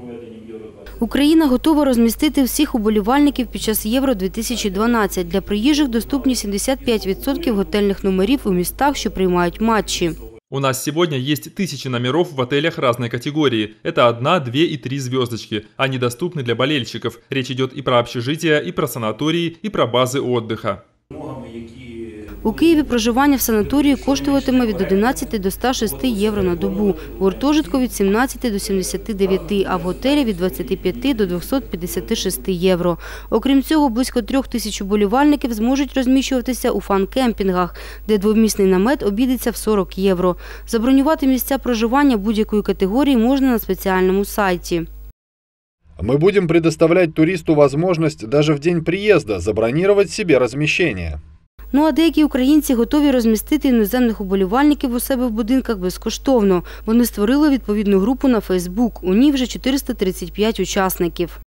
проведенням Євро 20. Україна готова розмістити всіх уболівальників під час Євро 2012. Для приїжджих доступні 75% готельних номерів у містах, що приймають матчі. У нас сегодня есть тысячи номеров в отелях разной категории. Это одна, две и три звездочки. Они доступны для болельщиков. Речь идет и про общежития, и про санатории, и про базы отдыха. У Києві проживання в санаторії коштуватиме від 11 до 106 євро на добу, в гуртожитку від 17 до 79, а в готелі від 25 до 256 євро. Окрім цього, близько трьох тисяч уболівальників зможуть розміщуватися у фан-кемпінгах, де двомісний намет обійдеться в 40 євро. Забронювати місця проживання будь-якої категорії можна на спеціальному сайті. Мы будем предоставлять туристу возможность даже в день приезда забронировать себе размещение. Ну а деякі українці готові розмістити іноземних уболівальників у себе в будинках безкоштовно. Вони створили відповідну групу на Фейсбук. У ній вже 435 учасників.